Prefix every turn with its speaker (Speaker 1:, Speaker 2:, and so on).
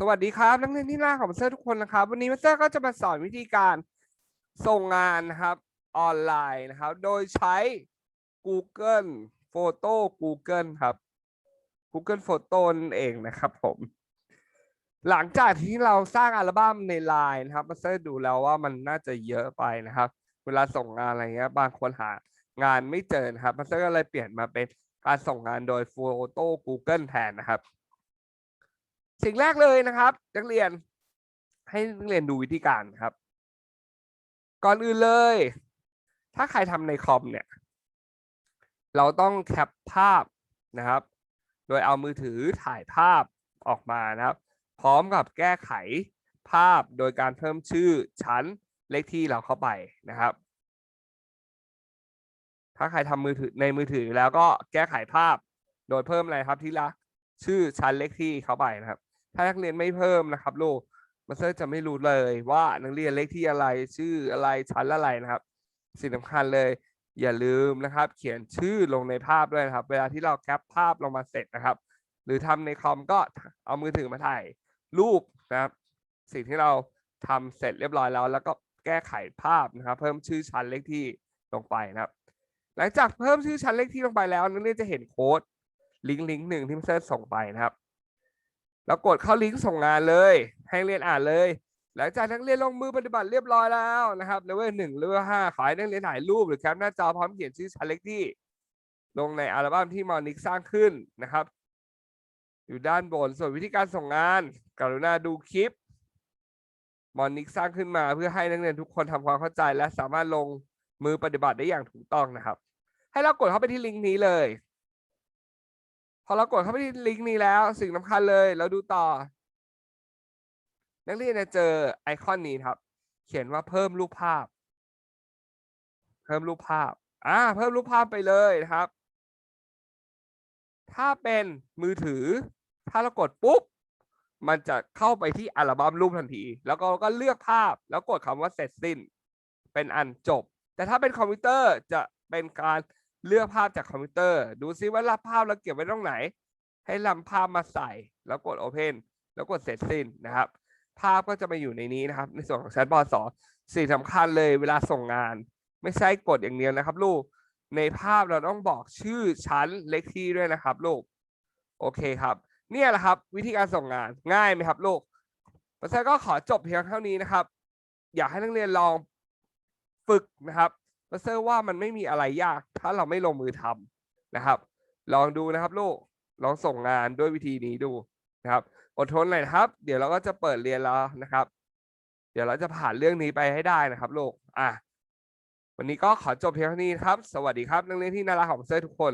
Speaker 1: สวัสดีครับนักเรียนที่น่าของมาสเตอร์ทุกคนนะครับ วันนี้มาสเตอร์ก็จะมาสอนวิธีการส่งงานนะครับออนไลน์นะครับ โดยใช้ Google Photo Google ครับ Google Photo นั่นเองนะครับผม หลังจากที่เราสร้างอัลบั้มในไลน์นะครับมาสเตอร์ดูแล้วว่ามันน่าจะเยอะไปนะครับ เวลาส่งงานอะไรเงี้ยบางคนหางานไม่เจอนะครับมาสเตอร์ก็เลยเปลี่ยนมาเป็นการส่งงานโดย Photo Google แทนนะครับ สิ่งแรกเลยนะครับ นักเรียน ให้นักเรียนดูวิธีการครับ ก่อนอื่นเลย ถ้าใครทำในคอมเนี่ย เราต้องแคปภาพนะครับ โดยเอามือถือถ่ายภาพออกมานะครับ พร้อมกับแก้ไขภาพโดยการเพิ่มชื่อชั้นเลขที่เราเข้าไปนะครับ ถ้าใครทำมือถือในมือถือแล้วก็แก้ไขภาพ โดยเพิ่มอะไรครับที่ละ ชื่อชั้นเลขที่เข้าไปนะครับ ถ้านักเรียนไม่เพิ่มนะครับลูกมาสเตอร์จะไม่รู้เลยว่านักเรียนเลขที่อะไรชื่ออะไรชั้นอะไรนะครับ สิ่งสำคัญเลย อย่าลืมนะครับ เขียนชื่อลงในภาพด้วยนะครับ เวลาที่เราแคปภาพลงมาเสร็จนะครับ หรือทำในคอมก็เอามือถือมาถ่ายรูปนะครับ สิ่งที่เราทำเสร็จเรียบร้อยแล้ว แล้วก็แก้ไขภาพนะครับ เพิ่มชื่อชั้นเลขที่ลงไปนะครับ หลังจากเพิ่มชื่อชั้นเลขที่ลงไปแล้วนักเรียนจะเห็นโค้ด ลิงก์ลิงก์หนึ่งที่มาสเตอร์ส่งไปนะครับ แล้วกดเข้าลิงก์ส่งงานเลย ให้นักเรียนอ่านเลย หลังจากนักเรียนลงมือปฏิบัติเรียบร้อยแล้วนะครับเลเวลหนึ่งเลเวลห้าขอให้นักเรียนถ่ายรูปหรือแคปหน้าจอพร้อมเขียนชื่อชั้นเลขที่ ลงในอัลบั้มที่มอนิกสร้างขึ้นนะครับ อยู่ด้านบนส่วนวิธีการส่งงาน กรุณาดูคลิปมอนิกสร้างขึ้นมาเพื่อให้นักเรียนทุกคนทำความเข้าใจ และสามารถลงมือปฏิบัติได้อย่างถูกต้องนะครับ ให้เรากดเข้าไปที่ลิงก์นี้เลย พอเรากดเข้าไปที่ลิงก์นี้แล้ว สิ่งสำคัญเลย เราดูต่อ นักเรียนจะเจอไอคอนนี้ครับ เขียนว่าเพิ่มรูปภาพ เพิ่มรูปภาพอ่าเพิ่มรูปภาพไปเลยนะครับ ถ้าเป็นมือถือ ถ้าเรากดปุ๊บ มันจะเข้าไปที่อัลบั้มรูปทันที แล้วก็ก็เลือกภาพ แล้วกดคำว่าเสร็จสิ้น เป็นอันจบ แต่ถ้าเป็นคอมพิวเตอร์จะเป็นการ เลือกภาพจากคอมพิวเตอร์ ดูซิว่ารับภาพเราเก็บไว้ตรงไหน ให้นำภาพมาใส่ แล้วกด Open แล้วกดเสร็จสิ้นนะครับ ภาพก็จะมาอยู่ในนี้นะครับ ในส่วนของแชทบอทสอสิ่งสำคัญเลยเวลาส่งงาน ไม่ใช่กดอย่างเดียวนะครับ ลูก ในภาพเราต้องบอกชื่อชั้นเลขที่ด้วยนะครับ ลูก โอเคครับ เนี่ยแหละครับ วิธีการส่งงานง่ายไหมครับ ลูกปัสเซก็ขอจบเพียงเท่านี้นะครับ อยากให้นักเรียนลองฝึกนะครับ ปัสเซอร์ว่ามันไม่มีอะไรยาก ถ้าเราไม่ลงมือทำนะครับ ลองดูนะครับลูกลองส่งงานด้วยวิธีนี้ดูนะครับ อดทนหน่อยครับ เดี๋ยวเราก็จะเปิดเรียนแล้วนะครับ เดี๋ยวเราจะผ่านเรื่องนี้ไปให้ได้นะครับลูกอะวันนี้ก็ขอจบเพียงเท่านี้ครับ สวัสดีครับนักเรียนที่น่ารักของเซอร์ทุกคน